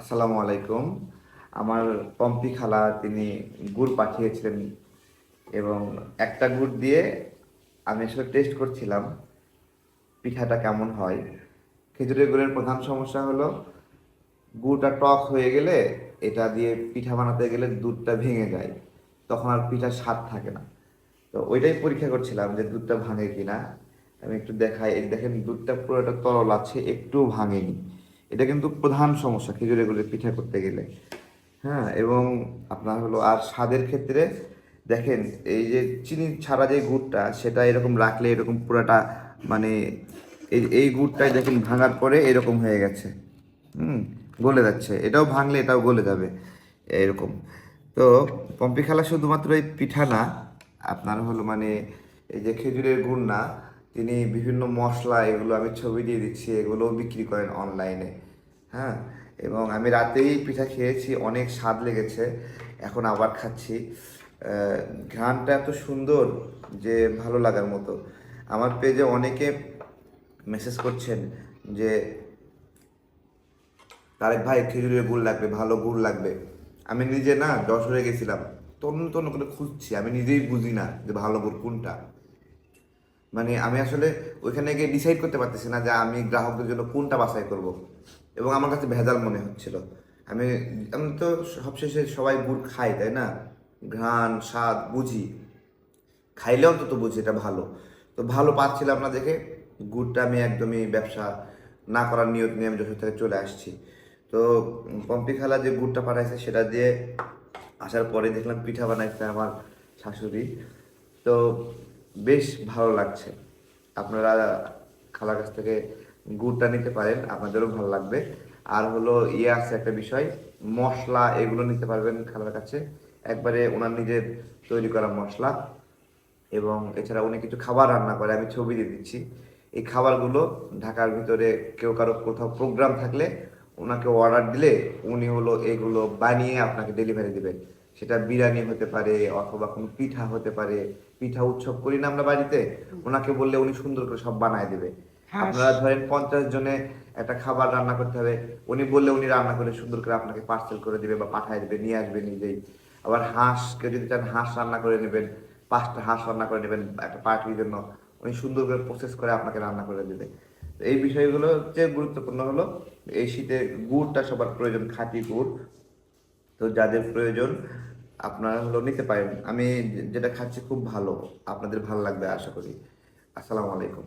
আসসালামু আলাইকুম। আমার পম্পি খালা তিনি গুড় পাঠিয়েছিলেন এবং একটা গুড় দিয়ে আমি আসলে টেস্ট করছিলাম, পিঠাটা কেমন হয়। খেজুরের গুড়ের প্রধান সমস্যা হলো, গুড়টা টক হয়ে গেলে এটা দিয়ে পিঠা বানাতে গেলে দুধটা ভেঙে যায়, তখন আর পিঠার স্বাদ থাকে না। তো ওইটাই পরীক্ষা করছিলাম যে দুধটা ভাঙে কিনা। আমি একটু দেখাই দেখেন দুধটা পুরোটা তরল আছে একটু ভাঙেনি। এটা কিন্তু প্রধান সমস্যা, খেজুরের গুড়ের পিঠা করতে গেলে। হ্যাঁ এবং আপনার হলো, আর স্বাদের ক্ষেত্রে দেখেন, এই যে চিনি ছাড়া যে গুড়টা, সেটা এরকম রাখলে এরকম পুরাটা মানে এই এই গুড়টাই দেখেন ভাঙার পরে এরকম হয়ে গেছে। হুম, গলে যাচ্ছে। এটাও ভাঙলে এটাও গলে যাবে, এরকম। তো পম্পি খালা শুধুমাত্র এই পিঠা না, আপনার হলো মানে এই যে খেজুরের গুড় না তিনি বিভিন্ন মশলা, এগুলো আমি ছবি দিয়ে দিচ্ছি, এগুলোও বিক্রি করেন অনলাইনে। হ্যাঁ? এবং আমি রাতেই পিঠা খেয়েছি, অনেক স্বাদ লেগেছে। এখন আবার খাচ্ছি। ঘ্রাণটা এত সুন্দর যে ভালো লাগার মতো। আমার পেজে অনেকে মেসেজ করছেন যে, তারেক ভাই, খেজুরের গুড় লাগবে, ভালো গুড় লাগবে। আমি নিজে না যশোরে গেছিলাম। তন্ন তন্ন করে খুঁজছি, আমি নিজেই বুঝি না যে ভালো গুড় কোনটা। মানে আমি আসলে ওইখানে গিয়ে ডিসাইড করতে পারতেছি না যে আমি গ্রাহকদের জন্য কোনটা বাছাই করব। এবং আমার কাছে ভেজাল মনে হচ্ছিল। আমি আমি তো সবশেষে সবাই গুড় খাই, তাই না? ঘ্রাণ, স্বাদ, বুঝি। খাইলে অন্তত বুঝি এটা ভালো। তো ভালো পাচ্ছিলাম না দেখে গুড়টা আমি একদমই ব্যবসা না করার নিয়ত নিয়ে আমি যশোর থেকে চলে আসছি। তো পম্পি খালা যে গুড়টা পাঠাইছে সেটা দিয়ে আসার পরে দেখলাম পিঠা বানাইছে আমার শাশুড়ি। তো বেশ ভালো লাগছে। আপনারা খালার কাছ থেকে গুড়টা নিতে পারেন, আপনাদেরও ভালো লাগবে। আর হলো ইয়ে আছে একটা বিষয়, মশলা এগুলো নিতে পারবেন খালার কাছে। একবারে ওনার নিজের তৈরি করা মশলা। এবং এছাড়া উনি কিছু খাবার রান্না করে, আমি ছবি দিয়ে দিচ্ছি। এই খাবারগুলো ঢাকার ভিতরে কেউ কারও কোথাও প্রোগ্রাম থাকলে ওনাকে অর্ডার দিলে উনি হলো এগুলো বানিয়ে আপনাকে ডেলিভারি দিবেন। সেটা বিরিয়ানি হতে পারে অথবা কোনো পিঠা হতে পারে। পিঠা উৎসব করি না আমরা বাড়িতে। ওনাকে বললে উনি সুন্দর করে সব বানায় দেবে। আপনারা ধরেন পঞ্চাশ জনে একটা খাবার রান্না করতে হবে। উনি বললে উনি রান্না করে সুন্দর করে আপনাকে পার্সেল করে দিবে বা পাঠায় দেবে নিয়ে আসবে নিজেই। আবার হাঁস কেউ যদি চান হাঁস রান্না করে নেবেন পাঁচটা হাঁস রান্না করে নেবেন একটা পার্টির জন্য উনি সুন্দর করে প্রসেস করে আপনাকে রান্না করে দেবে। এই বিষয়গুলো যে গুরুত্বপূর্ণ হলো এই শীতে গুড়টা সবার প্রয়োজন খাঁটি গুড়। তো যাদের প্রয়োজন আপনারা হলো নিতে পারেন। আমি যেটা খাচ্ছি খুব ভালো। আপনাদের ভালো লাগবে আশা করি। আসসালামু আলাইকুম।